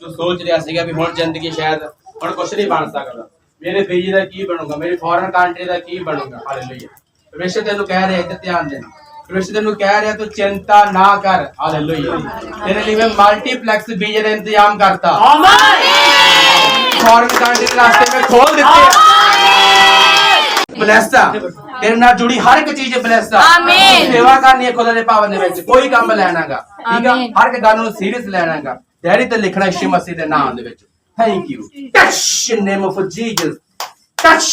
ਸੋਚ ਰਿਹਾ ਸੀਗਾ ਵੀ ਹੁਣ ਜ਼ਿੰਦਗੀ ਸ਼ਾਇਦ ਹੁਣ ਕੁਛ ਨਹੀਂ ਬਣ ਸਕਦਾ। ਮੇਰੇ ਬੀਜੀ ਦਾ ਕੀ ਬਣੂਗਾ? ਮੇਰੀ ਫੋਰਨ ਕੰਟਰੀ ਦਾ ਕੀ ਬਣੂਗਾ ਹਾਲੇਲੂਇਆ ਪਰਮੇਸ਼ਰ ਤੈਨੂੰ ਕਹਿ ਰਿਹਾ ਇੱਧਰ ਧਿਆਨ ਦੇਣਾ। ਪਰਮੇਸ਼ਰ ਤੈਨੂੰ ਕਹਿ ਰਿਹਾ ਤੂੰ ਚਿੰਤਾ ਨਾ ਕਰ। ਹਾਲੇਲੂਇਆ ਤੇਰੇ ਲਈ ਮੈਂ ਮਲਟੀਪਲੈਕਸ ਬੀਜੇ ਦਾ ਇੰਤਜ਼ਾਮ ਕਰਤਾ। ਫੋਰਨ ਕੰਟਰੀ ਦੇ ਰਾਸਤੇ ਮੈਂ ਖੋਲ ਦਿੱਤੇ। ਬਲੈਸਡ ਆ। ਤੇਰੇ ਨਾਲ ਜੁੜੀ ਹਰ ਇੱਕ ਚੀਜ਼ ਬਲੈਸਡ ਆ। ਆਮੀਨ। ਸੇਵਾ ਕਰਨੀ ਹੈ ਖੁਦਾ ਦੇ ਪਾਵਨ ਦੇ ਵਿੱਚ। ਕੋਈ ਕੰਮ ਲੈਣਾਗਾ ਠੀਕ ਆ? ਆਮੀਨ। ਹਰ ਇੱਕ ਗੱਲ ਨੂੰ ਸੀਰੀਅਸ ਲੈਣਾਗਾ ਡੈਡੀ ਤੇ ਲਿਖਣਾ ਯਿਸੂ ਮਸੀਹ ਦੇ ਨਾਮ ਦੇ ਵਿੱਚ। Thank you touch name of Jesus touch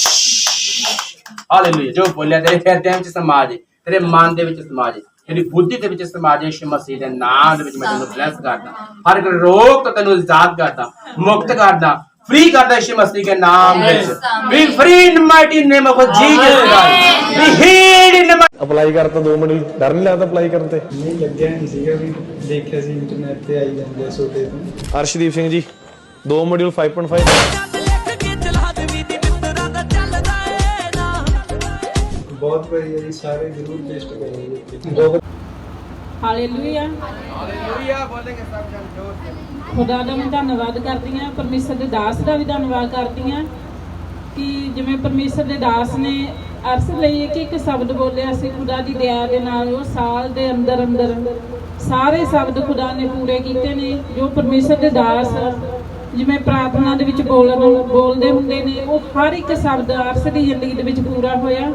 hallelujah ਜੋ ਬੋਲਿਆ ਤੇਰੇ ਹਿਰਦੇ ਵਿੱਚ ਸਮਾਜ ਹੈ, ਤੇਰੇ ਮਨ ਦੇ ਵਿੱਚ ਸਮਾਜ ਹੈ, ਤੇਰੀ ਬੁੱਧੀ ਦੇ ਵਿੱਚ ਸਮਾਜ ਹੈ, ਯਿਸੂ ਮਸੀਹ ਦੇ ਨਾਮ ਦੇ ਵਿੱਚ ਮੈਂ ਤੈਨੂੰ ਬਲੈਸ ਕਰਦਾ। ਹਰ ਇੱਕ ਰੋਗ ਤੋਂ ਤੈਨੂੰ ਆਜ਼ਾਦ ਕਰਦਾ ਮੁਕਤ ਕਰਦਾ। ਫ੍ਰੀ ਕਰਦਾ ਯਿਸੂ ਮਸੀਹ ਦੇ ਨਾਮ ਵਿੱਚ। We free in mighty name of Jesus Christ we healed in apply ਕਰਤਾ 2 ਮਿੰਟ ਡਰ ਨਹੀਂ ਲੱਗਦਾ ਅਪਲਾਈ ਕਰਨ ਤੇ। ਨਹੀਂ ਲੱਗਿਆ ਨਹੀਂ ਸੀਗਾ ਵੀ ਦੇਖਿਆ ਸੀ ਇੰਟਰਨੈਟ ਤੇ ਆਈ ਜਾਂਦੇ ਆ ਛੋਟੇ ਤੋਂ। ਅਰਸ਼ਦੀਪ ਸਿੰਘ ਜੀ 2 ਮੋਡਿਊਲ 5.5 ਬਹੁਤ ਵਧੀਆ ਜੀ ਸਾਰੇ ਜ਼ਰੂਰ ਟੈਸਟ ਕਰੋ ਬਹੁਤ ਹਾਲੇਲੂਇਆ। ਹਾਲੇਲੂਇਆ ਬੋਲੇਗੇ ਸਭ ਜਨ ਜੋਰ ਸੇ ਖੁਦਾ ਦਾ ਮੈਂ ਧੰਨਵਾਦ ਕਰਦੀ ਹਾਂ ਪਰਮੇਸ਼ਰ ਦੇ ਦਾਸ ਦਾ ਵੀ ਧੰਨਵਾਦ ਕਰਦੀ ਹਾਂ ਕਿ ਜਿਵੇਂ ਪਰਮੇਸ਼ਰ ਦੇ ਦਾਸ ਨੇ ਅਰਸ ਲਈ ਇੱਕ ਇੱਕ ਸ਼ਬਦ ਬੋਲਿਆ ਸੀ ਖੁਦਾ ਦੀ ਦਇਆ ਦੇ ਨਾਲ ਉਹ ਸਾਲ ਦੇ ਅੰਦਰ ਅੰਦਰ ਸਾਰੇ ਸ਼ਬਦ ਖੁਦਾ ਨੇ ਪੂਰੇ ਕੀਤੇ ਨੇ ਜੋ ਪਰਮੇਸ਼ਰ ਦੇ ਦਾਸ ਜਿਵੇਂ ਪ੍ਰਾਰਥਨਾ ਦੇ ਵਿੱਚ ਬੋਲਣ ਬੋਲਦੇ ਹੁੰਦੇ ਨੇ ਉਹ ਹਰ ਇੱਕ ਸ਼ਬਦ ਅਰਸ ਦੀ ਜ਼ਿੰਦਗੀ ਦੇ ਵਿੱਚ ਪੂਰਾ ਹੋਇਆ।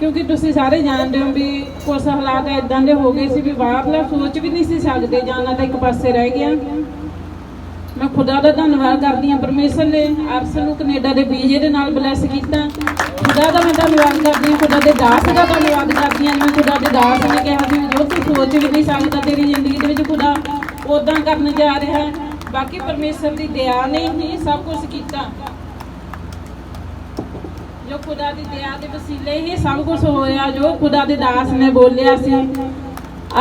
ਕਿਉਂਕਿ ਤੁਸੀਂ ਸਾਰੇ ਜਾਣਦੇ ਹੋ ਵੀ ਕੁਝ ਹਾਲਾਤ ਇਦਾਂ ਦੇ ਹੋ ਗਏ ਸੀ ਵੀ ਬਾਹਰਲਾ ਸੋਚ ਵੀ ਨਹੀਂ ਸੀ ਸਕਦੇ ਜਾਣਾ ਤਾਂ ਇੱਕ ਪਾਸੇ ਰਹਿ ਗਿਆ। ਮੈਂ ਖੁਦਾ ਦਾ ਧੰਨਵਾਦ ਕਰਦੀ ਹਾਂ, ਪਰਮੇਸ਼ਰ ਨੇ ਅਰਸ ਨੂੰ ਕੈਨੇਡਾ ਦੇ ਵੀਜ਼ੇ ਦੇ ਨਾਲ ਬਲੈਸ ਕੀਤਾ। ਖੁਦਾ ਦਾ ਮੈਂ ਧੰਨਵਾਦ ਕਰਦੀ ਹਾਂ, ਖੁਦਾ ਦੇ ਦਾਸ ਦਾ ਧੰਨਵਾਦ ਕਰਦੀ ਹਾਂ ਮੈਂ ਖੁਦਾ ਦੇ ਦਾਸ ਨੇ ਕਿਹਾ ਸੀ ਜੋ ਤੂੰ ਸੋਚ ਵੀ ਨਹੀਂ ਸਕਦਾ ਤੇਰੀ ਜ਼ਿੰਦਗੀ ਦੇ ਵਿੱਚ ਖੁਦਾ ਉਦਾਂ ਕਰਨ ਜਾ ਰਿਹਾ। ਬਾਕੀ ਪਰਮੇਸ਼ਰ ਦੀ ਦਇਆ ਨੇ ਹੀ ਸਭ ਕੁਝ ਕੀਤਾ। ਜੋ ਖੁਦਾ ਦੀ ਦਇਆ ਦੇ ਵਸੀਲੇ ਹੀ ਸਭ ਕੁਝ ਹੋਇਆ ਜੋ ਖੁਦਾ ਦੇ ਦਾਸ ਨੇ ਬੋਲਿਆ ਸੀ।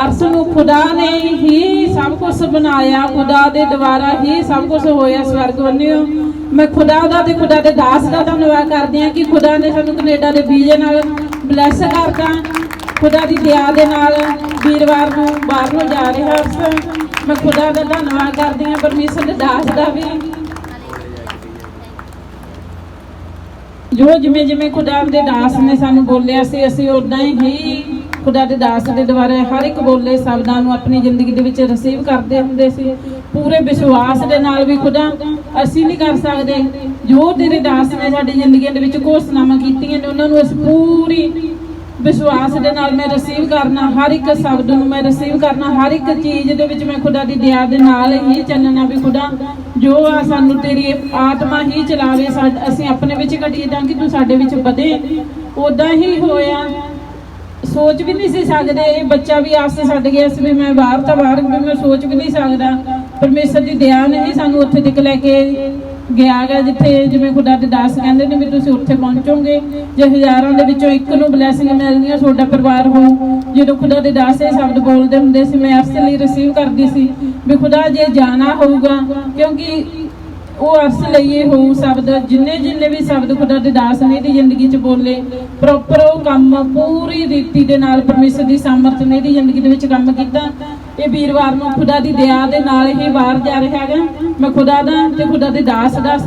ਅਰਸ ਨੂੰ ਖੁਦਾ ਨੇ ਹੀ ਸਭ ਕੁਝ ਬਣਾਇਆ, ਖੁਦਾ ਦੇ ਦੁਆਰਾ ਹੀ ਸਭ ਕੁਝ ਹੋਇਆ ਸਵਰਗ ਬੰਨਿਓ ਮੈਂ ਖੁਦਾ ਦਾ ਤੇ ਖੁਦਾ ਦੇ ਦਾਸ ਦਾ ਧੰਨਵਾਦ ਕਰਦੀ ਹਾਂ ਕਿ ਖੁਦਾ ਨੇ ਸਾਨੂੰ ਕੈਨੇਡਾ ਦੇ ਵੀਜ਼ੇ ਨਾਲ ਬਲੈਸ ਕਰਤਾ। ਖੁਦਾ ਦੀ ਦਇਆ ਦੇ ਨਾਲ ਵੀਰਵਾਰ ਨੂੰ ਬਾਹਰ ਨੂੰ ਜਾ ਰਿਹਾ ਅਰਸ। ਮੈਂ ਖੁਦਾ ਦਾ ਧੰਨਵਾਦ ਕਰਦੀ ਹਾਂ, ਪਰਮੇਸ਼ਰ ਦੇ ਦਾਸ ਦਾ ਵੀ। ਜੋ ਜਿਵੇਂ ਜਿਵੇਂ ਖੁਦਾ ਦੇ ਦਾਸ ਨੇ ਸਾਨੂੰ ਬੋਲਿਆ ਸੀ, ਅਸੀਂ ਉਦਾਂ ਹੀ ਖੁਦਾ ਦੇ ਦਾਸ ਦੇ ਦੁਆਰਾ ਹਰ ਇੱਕ ਬੋਲੇ ਸ਼ਬਦਾਂ ਨੂੰ ਆਪਣੀ ਜ਼ਿੰਦਗੀ ਦੇ ਵਿੱਚ ਰਿਸੀਵ ਕਰਦੇ ਹੁੰਦੇ ਸੀ। ਪੂਰੇ ਵਿਸ਼ਵਾਸ ਦੇ ਨਾਲ ਵੀ ਖੁਦਾ, ਅਸੀਂ ਨਹੀਂ ਕਰ ਸਕਦੇ। ਜੋ ਤੇਰੇ ਦਾਸ ਨੇ ਸਾਡੀ ਜ਼ਿੰਦਗੀ ਦੇ ਵਿੱਚ ਘੋਸ਼ਣਾਵਾਂ ਕੀਤੀਆਂ ਨੇ, ਉਹਨਾਂ ਨੂੰ ਅਸੀਂ ਪੂਰੀ ਵਿਸ਼ਵਾਸ ਦੇ ਨਾਲ ਮੈਂ ਰਿਸੀਵ ਕਰਨਾ, ਹਰ ਇੱਕ ਸ਼ਬਦ ਨੂੰ ਮੈਂ ਰਿਸੀਵ ਕਰਨਾ, ਹਰ ਇੱਕ ਚੀਜ਼ ਦੇ ਵਿੱਚ ਮੈਂ ਖੁਦਾ ਦੀ ਦਇਆ ਦੇ ਨਾਲ ਹੀ ਚੱਲਣਾ ਵੀ ਖੁਦਾ, ਜੋ ਆ ਸਾਨੂੰ ਤੇਰੀ ਆਤਮਾ ਹੀ ਚਲਾਵੇ ਅਸੀਂ ਆਪਣੇ ਵਿੱਚ ਘਟੀਏ ਤਾਂ ਕਿ ਤੂੰ ਸਾਡੇ ਵਿੱਚ ਵਧੇ। ਉਦਾਂ ਹੀ ਹੋਇਆ। ਸੋਚ ਵੀ ਨਹੀਂ ਸੀ ਸਕਦੇ, ਇਹ ਬੱਚਾ ਵੀ ਆਸ ਛੱਡ ਗਿਆ ਸੀ ਵੀ ਮੈਂ ਬਾਹਰ ਤਾਂ ਬਾਹਰ, ਵੀ ਮੈਂ ਸੋਚ ਵੀ ਨਹੀਂ ਸਕਦਾ। ਪਰਮੇਸ਼ਰ ਦੀ ਦਇਆ ਨੇ ਹੀ ਸਾਨੂੰ ਉੱਥੇ ਤੱਕ ਲੈ ਕੇ ਗਿਆ ਗਾ ਜਿੱਥੇ ਜਿਵੇਂ ਖੁਦਾ ਦੇ ਦਾਸ ਕਹਿੰਦੇ ਨੇ ਵੀ ਤੁਸੀਂ ਉੱਥੇ ਪਹੁੰਚੋਗੇ। ਜੇ ਹਜ਼ਾਰਾਂ ਦੇ ਵਿੱਚੋਂ ਇੱਕ ਨੂੰ ਬਲੇਸਿੰਗ ਮਿਲਣੀ ਹੈ ਤੁਹਾਡਾ ਪਰਿਵਾਰ ਹੋ। ਜਦੋਂ ਖੁਦਾ ਦੇ ਦਾਸ ਇਹ ਸ਼ਬਦ ਬੋਲਦੇ ਹੁੰਦੇ ਸੀ, ਮੈਂ ਅਰਸ ਲਈ ਰਿਸੀਵ ਕਰਦੀ ਸੀ ਵੀ ਖੁਦਾ ਜੇ ਜਾਣਾ ਹੋਊਗਾ, ਕਿਉਂਕਿ ਉਹ ਅਰਸ ਲਈਏ ਹੋਊ ਸ਼ਬਦ, ਜਿੰਨੇ ਜਿੰਨੇ ਵੀ ਸ਼ਬਦ ਖੁਦਾ ਦੇ ਦਾਸ ਨੇ ਦੀ ਜ਼ਿੰਦਗੀ 'ਚ ਬੋਲੇ ਪ੍ਰੋਪਰ ਉਹ ਕੰਮ ਪੂਰੀ ਰੀਤੀ ਦੇ ਨਾਲ ਪਰਮੇਸ਼ਰ ਦੀ ਸਾਮਰਥ ਨੇ ਦੀ ਜ਼ਿੰਦਗੀ ਦੇ ਵਿੱਚ ਕੰਮ ਕੀਤਾ। ਇਹ ਵੀਰਵਾਰ ਨੂੰ ਖੁਦਾ ਦੀ ਦਇਆ ਦੇ ਨਾਲ ਹੀ ਬਾਹਰ ਜਾ ਰਿਹਾ ਹੈਗਾ। ਮੈਂ ਖੁਦਾ ਦਾ ਤੇ ਖੁਦਾ ਦੇ ਦਾਸ ਦਾ